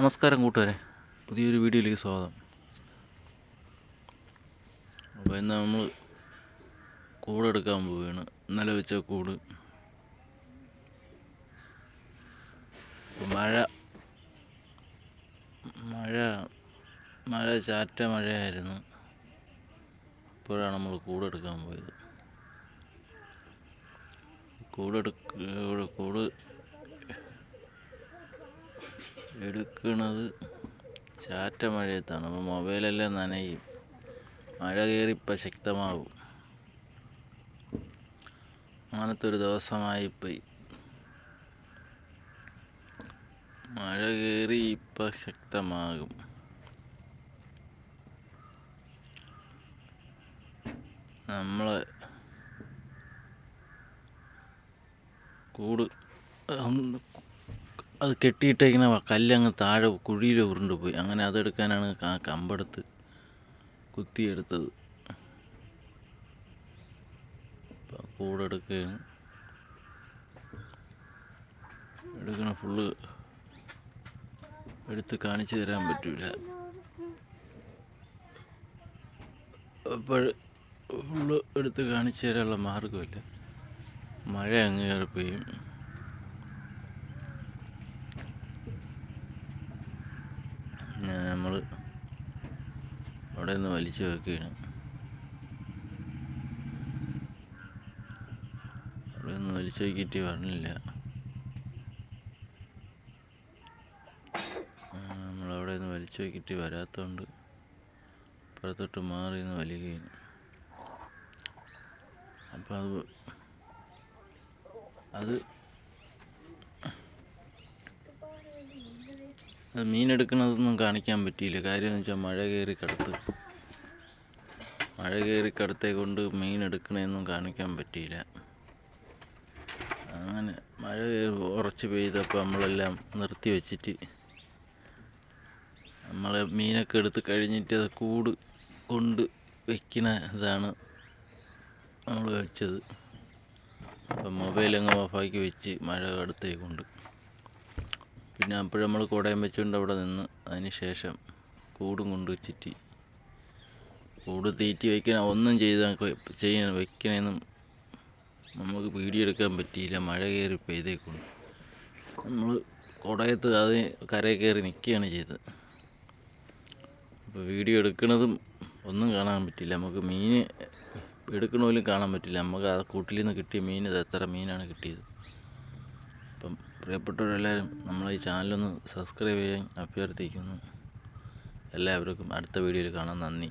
നമസ്കാരം കൂട്ടുകാരെ. പുതിയൊരു വീഡിയോയിലേക്ക് സ്വാഗതം. അപ്പോൾ ഇന്ന് നമ്മൾ കൂട് എടുക്കാൻ പോവുകയാണ്. ഇന്നലെ വെച്ച കൂട് മഴ മഴ മഴ ചാറ്റ മഴയായിരുന്നു. ഇപ്പോഴാണ് നമ്മൾ കൂടെടുക്കാൻ പോയത്. കൂടെടുക്ക കൂട് എടുക്കണത് ചാറ്റ മഴയത്താണ്. അപ്പോൾ മൊബൈലെല്ലാം നനയും. മഴ കയറി ഇപ്പം ശക്തമാവും. അങ്ങനത്തെ ഒരു ദിവസമായി പോയി മഴ കയറി ഇപ്പം ശക്തമാകും. നമ്മൾ കൂട് അത് കെട്ടിയിട്ടേക്കുന്ന കല്ലങ്ങ് താഴെ കുഴിയിൽ ഉരുണ്ട് പോയി അങ്ങനെ അതെടുക്കാനാണ് ആ കമ്പെടുത്ത് കുത്തിയെടുത്തത്. കൂടെ കൂടെടുക്കുകയാണ്. എടുക്കണ ഫുള്ള് എടുത്ത് കാണിച്ചു തരാൻ പറ്റൂല. അപ്പോൾ ഫുള്ള് എടുത്ത് കാണിച്ചു തരാനുള്ള മാർഗമില്ല മഴ അങ്ങ് നമ്മൾ അവിടെ നിന്ന് വലിച്ചു വെക്കുകയാണ്. അവിടെ നിന്ന് വലിച്ചു വെക്കിയിട്ട് വരണില്ല നമ്മളവിടെ നിന്ന് വലിച്ചു വെക്കിയിട്ട് വരാത്തതുകൊണ്ട് പുറത്തോട്ട് മാറി നിന്ന് വലിക്കുകയാണ് അപ്പം അത് അത് മീനെടുക്കുന്നതൊന്നും കാണിക്കാൻ പറ്റിയില്ല. കാര്യം എന്ന് വെച്ചാൽ മഴ കയറി കടത്ത്. മഴ കയറി കടുത്തേ കൊണ്ട് മീൻ എടുക്കണതൊന്നും കാണിക്കാൻ പറ്റിയില്ല. അങ്ങനെ മഴ ഉറച്ച് പെയ്തപ്പോൾ നമ്മളെല്ലാം നിർത്തി വെച്ചിട്ട് നമ്മൾ മീനൊക്കെ എടുത്ത് കഴിഞ്ഞിട്ട് അത് കൂട് കൊണ്ട് വയ്ക്കുന്ന ഇതാണ് നമ്മൾ വെച്ചത്. അപ്പം മൊബൈൽ അങ്ങ് ഓഫാക്കി വെച്ച് മഴ കടത്തേക്കൊണ്ട്. പിന്നെ അപ്പോഴും നമ്മൾ കുടയം വെച്ചുകൊണ്ട് അവിടെ നിന്ന് അതിന് ശേഷം കൂടും കൊണ്ട് വെച്ചിട്ട് കൂട് തീറ്റി വയ്ക്കണ ഒന്നും ചെയ്ത ചെയ്യണം വെക്കണമെന്നും നമുക്ക് വീഡിയോ എടുക്കാൻ പറ്റിയില്ല. മഴ കയറി പെയ്തേക്കൊണ്ട് നമ്മൾ കുടയത്ത് അത് കരയിൽ കയറി നിൽക്കുകയാണ് ചെയ്തത്. അപ്പോൾ വീഡിയോ എടുക്കുന്നതും ഒന്നും കാണാൻ പറ്റില്ല. നമുക്ക് മീൻ എടുക്കണ പോലും കാണാൻ പറ്റില്ല. നമുക്ക് ആ കൂട്ടിൽ നിന്ന് കിട്ടിയ മീൻ എത്ര മീനാണ് കിട്ടിയത്? പ്രിയപ്പെട്ടവരെല്ലാവരും നമ്മളെ ഈ ചാനലൊന്ന് സബ്സ്ക്രൈബ് ചെയ്യാൻ അഭ്യർത്ഥിക്കുന്നു. എല്ലാവർക്കും അടുത്ത വീഡിയോയിൽ കാണാം. നന്ദി.